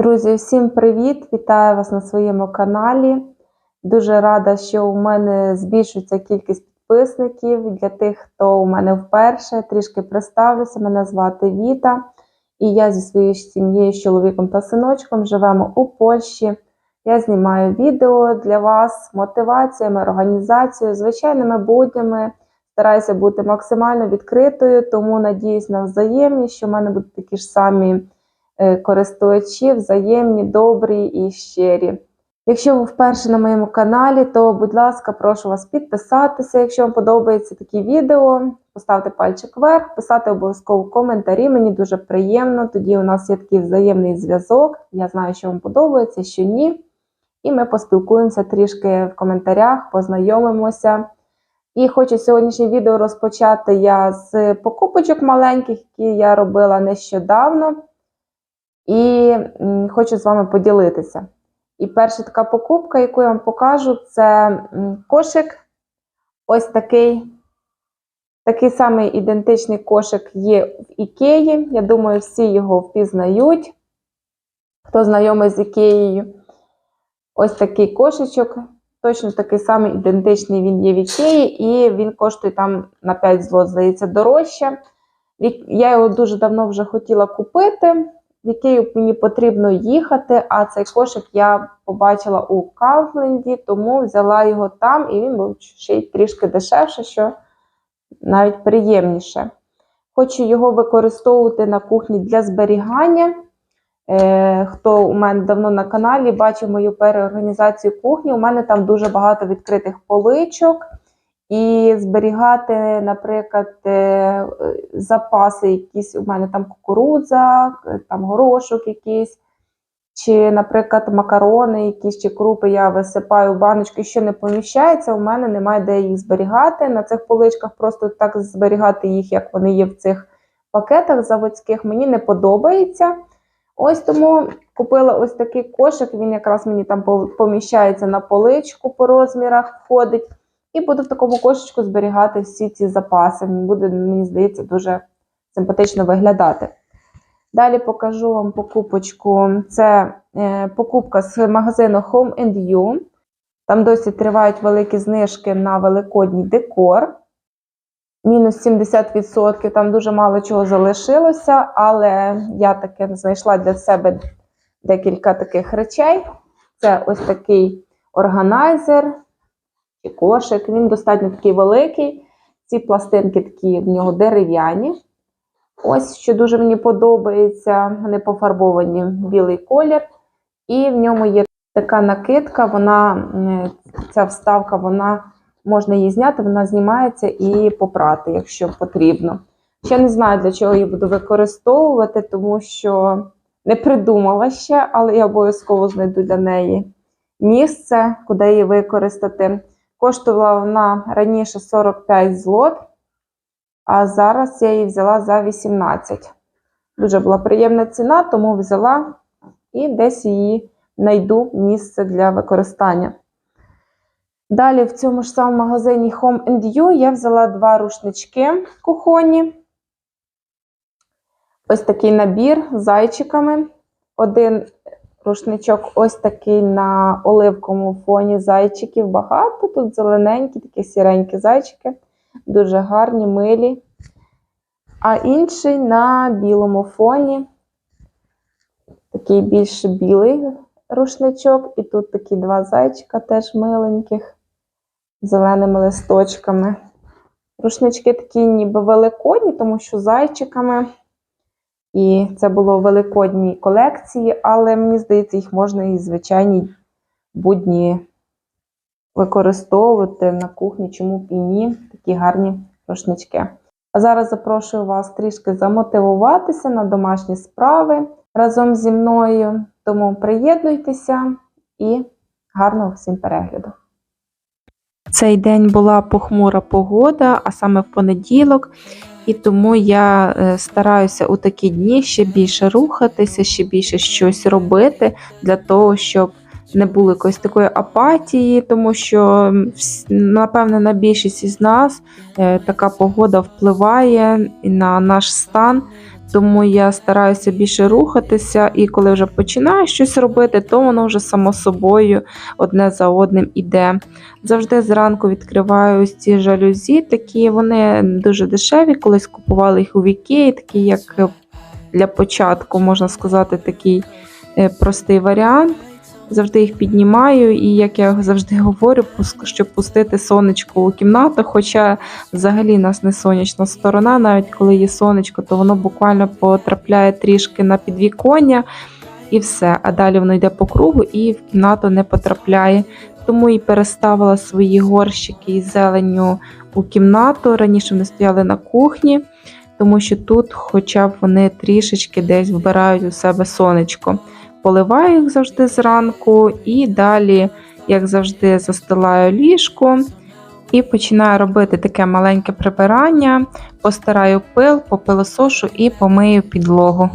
Друзі, всім привіт! Вітаю вас на своєму каналі. Дуже рада, що у мене збільшується кількість підписників. Для тих, хто у мене вперше, трішки представлюся. Мене звати Віта, і я зі своєю сім'єю, чоловіком та синочком живемо у Польщі. Я знімаю відео для вас, з мотиваціями, організацією, звичайними буднями. Стараюся бути максимально відкритою, тому надіюсь на взаємність, що в мене будуть такі ж самі користувачі, взаємні, добрі і щирі. Якщо ви вперше на моєму каналі, то, будь ласка, прошу вас підписатися, якщо вам подобається такі відео, поставте пальчик вверх, писати обов'язково коментарі. Мені дуже приємно. Тоді у нас є такий взаємний зв'язок. Я знаю, що вам подобається, що ні. І ми поспілкуємося трішки в коментарях, познайомимося. І хочу сьогоднішнє відео розпочати я з покупочок маленьких, які я робила нещодавно. І хочу з вами поділитися. І перша така покупка, яку я вам покажу, це кошик. Ось такий. Такий самий ідентичний кошик є в Ікеї. Я думаю, всі його впізнають. Хто знайомий з Ікеєю. Ось такий кошечок. Точно такий самий ідентичний він є в Ікеї, і він коштує там на 5 злот, здається, дорожче. Я його дуже давно вже хотіла купити. В Ікею мені потрібно їхати, а цей кошик я побачила у Кавленді, тому взяла його там, і він був ще й трішки дешевше, що навіть приємніше. Хочу його використовувати на кухні для зберігання. Е, Хто у мене давно на каналі бачив мою переорганізацію кухні, у мене там дуже багато відкритих поличок. І зберігати, наприклад, е, запаси, якісь у мене там кукурудза, е, там горошок якийсь, чи, наприклад, макарони, якісь чи крупи я висипаю в баночки, що не поміщається, у мене немає де їх зберігати. На цих поличках просто так зберігати їх, як вони є в цих пакетах заводських, мені не подобається. Ось тому купила ось такий кошик, він якраз мені там по- поміщається на поличку по розмірах, входить. І буду в такому кошечку зберігати всі ці запаси. Буде, мені здається, дуже симпатично виглядати. Далі покажу вам покупочку. Це е, покупка з магазину Home and You. Там досі тривають великі знижки на великодній декор. Мінус 70%, там дуже мало чого залишилося, але я таки знайшла для себе декілька таких речей. Це ось такий органайзер чи кошик. Він достатньо такий великий. Ці пластинки такі в нього дерев'яні. Ось що дуже мені подобається. Вони пофарбовані білий колір. І в ньому є така накидка, вона, ця вставка, вона можна її зняти, вона знімається і попрати, якщо потрібно. Ще не знаю, для чого її буду використовувати, тому що не придумала ще, але я обов'язково знайду для неї місце, куди її використати. Коштувала вона раніше 45 злот, а зараз я її взяла за 18. Дуже була приємна ціна, тому взяла і десь її знайду місце для використання. Далі в цьому ж самому магазині Home and You я взяла два рушнички кухонні. Ось такий набір з зайчиками. Один рушничок ось такий на оливковому фоні зайчиків. Багато. Тут зелененькі, такі сіренькі зайчики, дуже гарні, милі. А інший на білому фоні. Такий більш білий рушничок. І тут такі два зайчика теж миленьких, з зеленими листочками. Рушнички такі ніби великодні, тому що зайчиками. І це було в великодній колекції, але мені здається, їх можна і в звичайній будні використовувати на кухні, чому б і ні, такі гарні рушнички. А зараз запрошую вас трішки замотивуватися на домашні справи разом зі мною. Тому приєднуйтеся і гарного всім перегляду. Цей день була похмура погода, а саме в понеділок, і тому я е, стараюся у такі дні ще більше рухатися, ще більше щось робити для того, щоб не було якоїсь такої апатії, тому що, напевно, на більшість із нас е, така погода впливає на наш стан. Тому я стараюся більше рухатися, і коли вже починаю щось робити, то воно вже само собою одне за одним іде. Завжди зранку відкриваю ось ці жалюзі, такі вони дуже дешеві. Колись купували їх у Вікеї, такі як для початку, можна сказати, такий е, простий варіант. Завжди їх піднімаю, і як я завжди говорю, щоб пустити сонечко у кімнату. Хоча взагалі нас не сонячна сторона, навіть коли є сонечко, то воно буквально потрапляє трішки на підвіконня і все. А далі воно йде по кругу і в кімнату не потрапляє. Тому і переставила свої горщики із зеленню у кімнату. Раніше вони стояли на кухні, тому що тут, хоча б вони трішечки десь вбирають у себе сонечко. Поливаю їх завжди зранку, і далі, як завжди, застилаю ліжко і починаю робити таке маленьке прибирання, постираю пил, попилосошу і помию підлогу.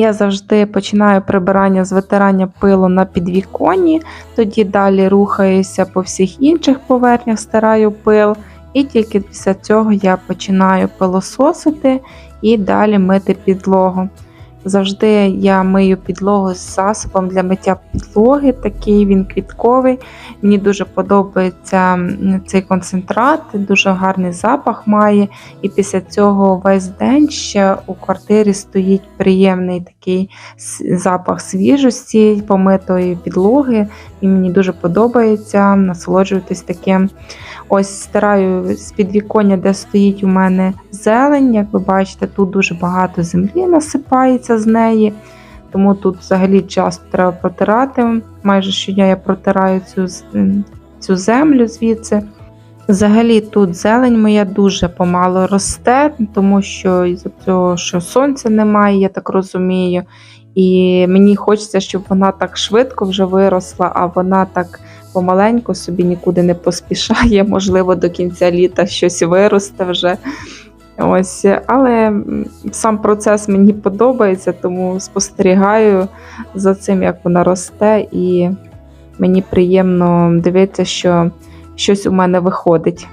Я завжди починаю прибирання з витирання пилу на підвіконні, тоді далі рухаюся по всіх інших поверхнях, стираю пил, і тільки після цього я починаю пилососити і далі мити підлогу. Завжди я мию підлогу з засобом для миття підлоги, такий він квітковий. Мені дуже подобається цей концентрат, дуже гарний запах має. І після цього весь день ще у квартирі стоїть приємний такий запах свіжості, помитої підлоги. І мені дуже подобається насолоджуватись таким. Ось стираю з підвіконня, де стоїть у мене зелень. Як ви бачите, тут дуже багато землі насипається з неї. Тому тут взагалі часто треба протирати. Майже щодня я протираю цю, цю землю звідси. Взагалі тут зелень моя дуже помало росте, тому що із-за цього, що сонця немає, я так розумію. І мені хочеться, щоб вона так швидко вже виросла, а вона так помаленьку собі нікуди не поспішає. Можливо, до кінця літа щось виросте вже. Ось, але сам процес мені подобається, тому спостерігаю за цим, як вона росте, і мені приємно дивитися, що щось у мене виходить.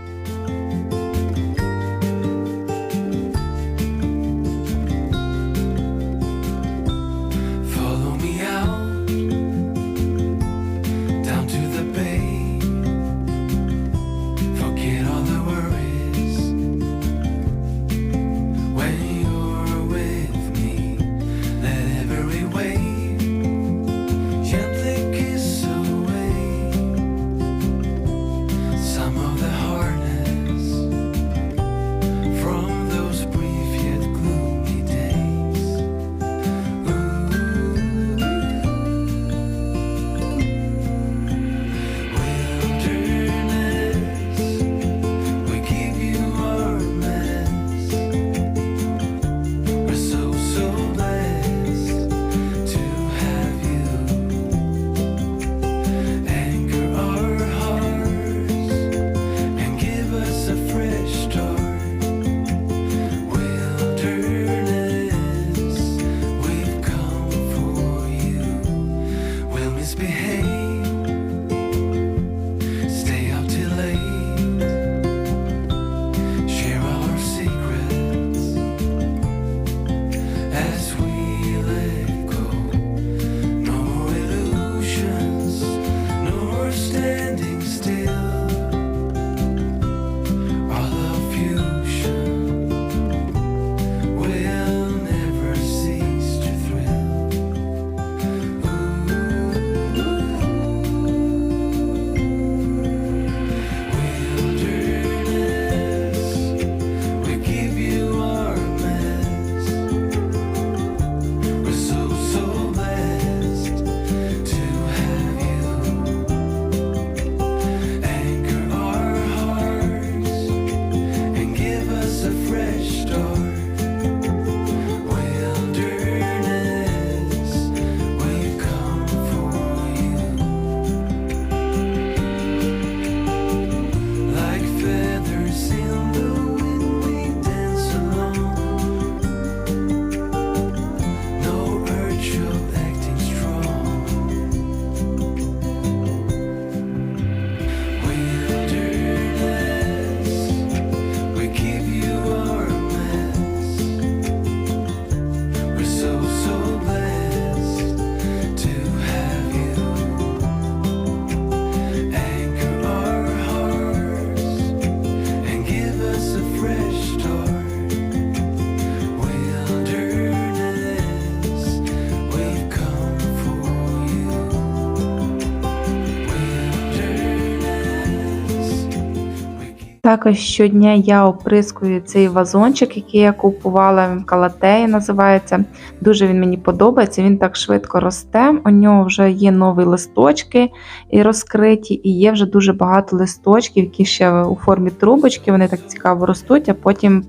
Також щодня я оприскую цей вазончик, який я купувала, калатея називається. Дуже він мені подобається, він так швидко росте. У нього вже є нові листочки і розкриті, і є вже дуже багато листочків, які ще у формі трубочки. Вони так цікаво ростуть, а потім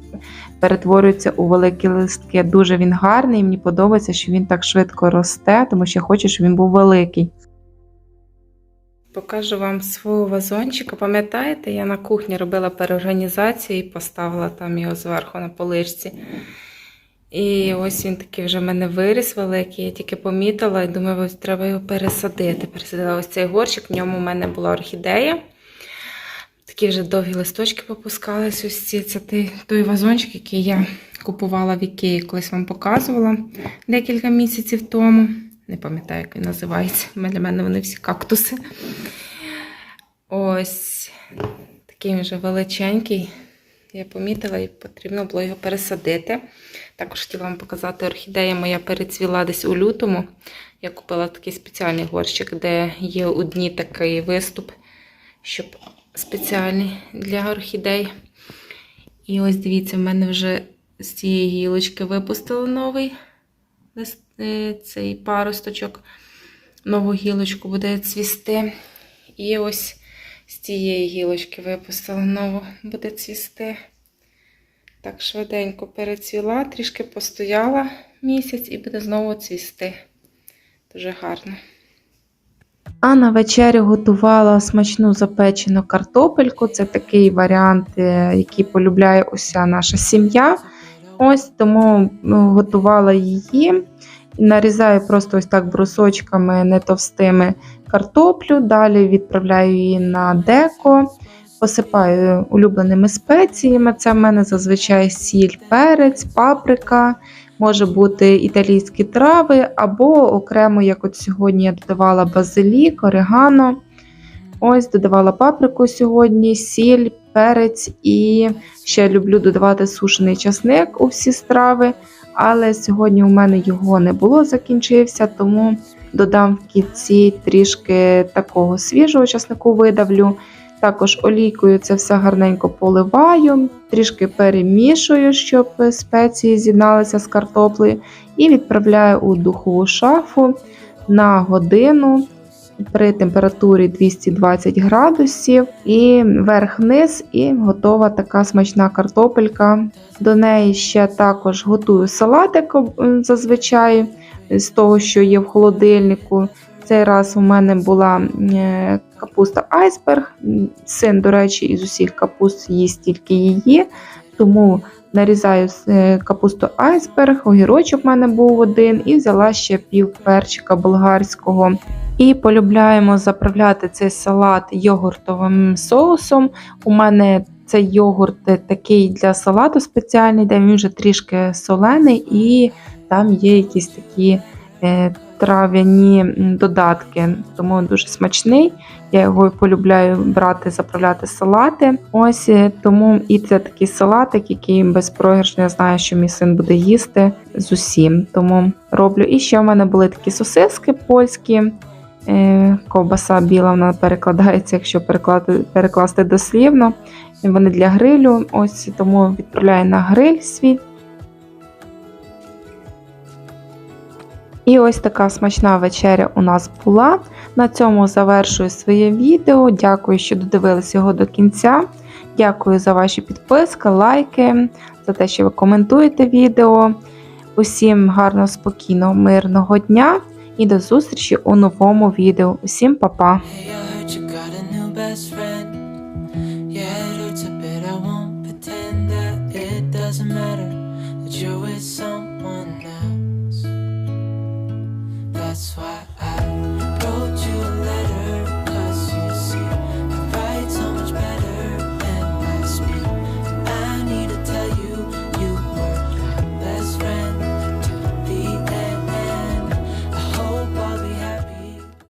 перетворюються у великі листки. Дуже він гарний, і мені подобається, що він так швидко росте, тому що я хочу, щоб він був великий. Покажу вам свого вазончика. Пам'ятаєте, я на кухні робила переорганізацію і поставила там його зверху на поличці. І ось він такий вже в мене виріс великий. Я тільки помітила і думаю, ось треба його пересадити. Пересадила ось цей горщик, в ньому в мене була орхідея. Такі вже довгі листочки попускались. Ось ці. Це той, той вазончик, який я купувала в Ікеї, колись вам показувала декілька місяців тому. Не пам'ятаю, як він називається. Для мене вони всі кактуси. Ось такий вже величенький. Я помітила і потрібно було його пересадити. Також хотіла вам показати, орхідея моя перецвіла десь у лютому. Я купила такий спеціальний горщик, де є у дні такий виступ, щоб спеціальний для орхідей. І ось дивіться, в мене вже з цієї гілочки випустили новий лист, цей паросточок. Нову гілочку буде цвісти. І ось з цієї гілочки випустила нову буде цвісти. Так швиденько перецвіла, трішки постояла місяць і буде знову цвісти. Дуже гарно. А на вечерю готувала смачну запечену картопельку. Це такий варіант, е, який полюбляє уся наша сім'я. Ось тому ну, готувала її. Нарізаю просто ось так брусочками не товстими картоплю. Далі відправляю її на деко, посипаю улюбленими спеціями. Це в мене зазвичай сіль, перець, паприка, може бути італійські трави, або окремо, як от сьогодні я додавала базилік, орегано. Ось додавала паприку сьогодні, сіль, перець і ще люблю додавати сушений часник у всі страви. Але сьогодні у мене його не було, закінчився, тому додам в кінці трішки такого свіжого часнику видавлю. Також олійкою це все гарненько поливаю, трішки перемішую, щоб спеції з'єдналися з картоплею, і відправляю у духову шафу на годину при температурі 220 градусів, і верх-вниз, і готова така смачна картопелька. До неї ще також готую салатик зазвичай з того, що є в холодильнику. Цей раз у мене була е, капуста айсберг. Син, до речі, із усіх капуст їсть тільки її, тому нарізаю е, капусту айсберг, огірочок в мене був один, і взяла ще пів перчика болгарського. І полюбляємо заправляти цей салат йогуртовим соусом. У мене цей йогурт такий для салату спеціальний, де він вже трішки солений, і там є якісь такі е, трав'яні додатки, тому дуже смачний. Я його полюбляю брати, заправляти салати. Ось е, тому і це такий салатик, який безпрограшно я знаю, що мій син буде їсти з усім. Тому роблю. І ще в мене були такі сосиски польські. Е, Ковбаса біла вона перекладається, якщо перекласти, дослівно. Вони для грилю. Ось тому відправляю на гриль свій. І ось така смачна вечеря у нас була. На цьому завершую своє відео. Дякую, що додивилися його до кінця. Дякую за ваші підписки, лайки, за те, що ви коментуєте відео. Усім гарного, спокійного, мирного дня і до зустрічі у новому відео. Усім па-па! That's why